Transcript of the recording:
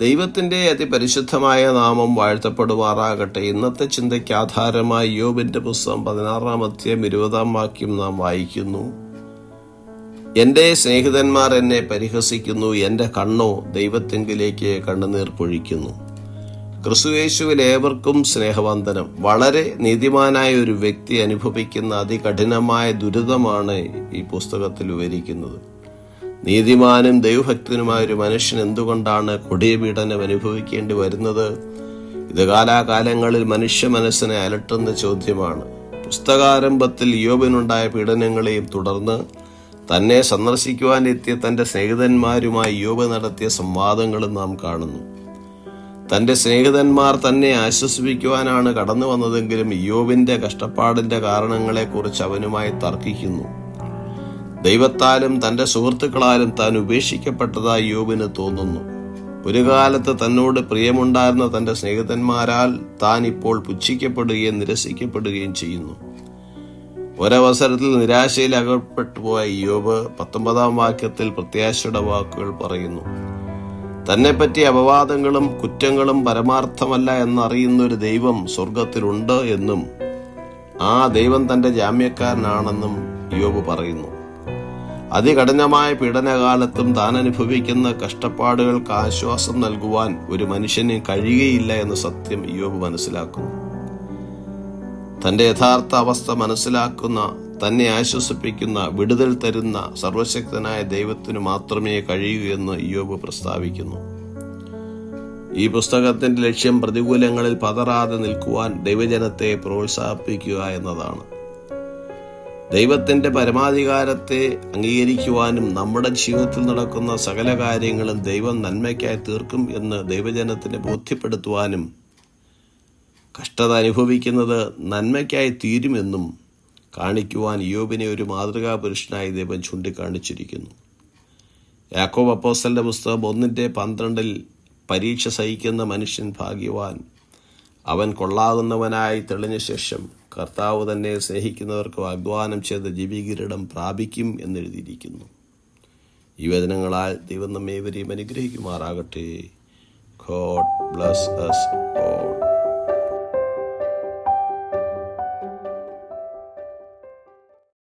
ദൈവത്തിന്റെ അതിപരിശുദ്ധമായ നാമം വാഴ്ത്തപ്പെടുമാറാകട്ടെ. ഇന്നത്തെ ചിന്തയ്ക്ക് ആധാരമായി യോബിന്റെ പുസ്തകം പതിനാറാം അധ്യായം ഇരുപതാം വാക്യം നാം വായിക്കുന്നു. എന്റെ സ്നേഹിതന്മാർ എന്നെ പരിഹസിക്കുന്നു എന്റെ കണ്ണോ ദൈവത്തെങ്കിലേക്ക് കണ്ണുനീർ പൊഴിക്കുന്നു. ക്രിസ്തുയേശുവിൽ ഏവർക്കും സ്നേഹവന്ദനം. വളരെ നീതിമാനായ ഒരു വ്യക്തി അനുഭവിക്കുന്ന അതികഠിനമായ ദുരിതമാണ് ഈ പുസ്തകത്തിൽ വിവരിക്കുന്നത്. നീതിമാനും ദൈവഭക്തനുമായ ഒരു മനുഷ്യൻ എന്തുകൊണ്ടാണ് കൊടിയ പീഡനം അനുഭവിക്കേണ്ടി വരുന്നത്? ഇത് കാലാകാലങ്ങളിൽ മനുഷ്യ മനസ്സിനെ അലട്ടുന്ന ചോദ്യമാണ്. പുസ്തകാരംഭത്തിൽ യോബിനുണ്ടായ പീഡനങ്ങളെയും തുടർന്ന് തന്നെ സന്ദർശിക്കുവാനെത്തിയ തന്റെ സ്നേഹിതന്മാരുമായി യോബ് നടത്തിയ സംവാദങ്ങളും നാം കാണുന്നു. തന്റെ സ്നേഹിതന്മാർ തന്നെ ആശ്വസിപ്പിക്കുവാനാണ് കടന്നു വന്നതെങ്കിലും യോബിന്റെ കഷ്ടപ്പാടിന്റെ കാരണങ്ങളെക്കുറിച്ച് അവനുമായി തർക്കിക്കുന്നു. ദൈവത്താലും തന്റെ സുഹൃത്തുക്കളാലും താൻ ഉപേക്ഷിക്കപ്പെട്ടതായി യോബിന് തോന്നുന്നു. ഒരു കാലത്ത് തന്നോട് പ്രിയമുണ്ടായിരുന്ന തന്റെ സ്നേഹിതന്മാരാൽ താൻ ഇപ്പോൾ പുച്ഛിക്കപ്പെടുകയും നിരസിക്കപ്പെടുകയും ചെയ്യുന്നു. ഒരവസരത്തിൽ നിരാശയിൽ അകപ്പെട്ടു പോയ യോബ് പത്തൊമ്പതാം വാക്യത്തിൽ പ്രത്യാശയുടെ വാക്കുകൾ പറയുന്നു. തന്നെപ്പറ്റി അപവാദങ്ങളും കുറ്റങ്ങളും പരമാർത്ഥമല്ല എന്നറിയുന്ന ഒരു ദൈവം സ്വർഗത്തിലുണ്ട് എന്നും ആ ദൈവം തന്റെ ജാമ്യക്കാരനാണെന്നും യോബ് പറയുന്നു. അതികഠിനമായ പീഡനകാലത്തും താൻ അനുഭവിക്കുന്ന കഷ്ടപ്പാടുകൾക്ക് ആശ്വാസം നൽകുവാൻ ഒരു മനുഷ്യന് കഴിയുകയില്ല എന്ന സത്യം യോബ് മനസ്സിലാക്കുന്നു. തന്റെ യഥാർത്ഥ അവസ്ഥ മനസ്സിലാക്കുന്ന തന്നെ ആശ്വസിപ്പിക്കുന്ന വിടുതൽ തരുന്ന സർവശക്തനായ ദൈവത്തിന് മാത്രമേ കഴിയൂ എന്ന് യോബ് പ്രസ്താവിക്കുന്നു. ഈ പുസ്തകത്തിന്റെ ലക്ഷ്യം പ്രതികൂലങ്ങളിൽ പതറാതെ നിൽക്കുവാൻ ദൈവജനത്തെ പ്രോത്സാഹിപ്പിക്കുക എന്നതാണ്. ദൈവത്തിന്റെ പരമാധികാരത്തെ അംഗീകരിക്കുവാനും നമ്മുടെ ജീവിതത്തിൽ നടക്കുന്ന സകല കാര്യങ്ങളും ദൈവം നന്മയ്ക്കായി തീർക്കും എന്ന് ദൈവജനത്തിന് ബോധ്യപ്പെടുത്തുവാനും കഷ്ടത അനുഭവിക്കുന്നത് നന്മയ്ക്കായി തീരുമെന്നും കാണിക്കുവാൻ യോബിനെ ഒരു മാതൃകാ പുരുഷനായി ദൈവം ചൂണ്ടിക്കാണിച്ചിരിക്കുന്നു. യാക്കോബ് അപ്പോസലിന്റെ പുസ്തകം ഒന്നിന്റെ പന്ത്രണ്ടിൽ പരീക്ഷ സഹിക്കുന്ന മനുഷ്യൻ ഭാഗ്യവാൻ. അവൻ കൊള്ളാകുന്നവനായി തെളിഞ്ഞ ശേഷം കർത്താവ് തന്നെ സ്നേഹിക്കുന്നവർക്ക് വാഗ്ദാനം ചെയ്ത ജീവികിരീടം പ്രാപിക്കും എന്നെഴുതിയിരിക്കുന്നു. ഈ വചനങ്ങളാൽ ദൈവം നമ്മേവരെയും അനുഗ്രഹിക്കുമാറാകട്ടെ. God bless us all.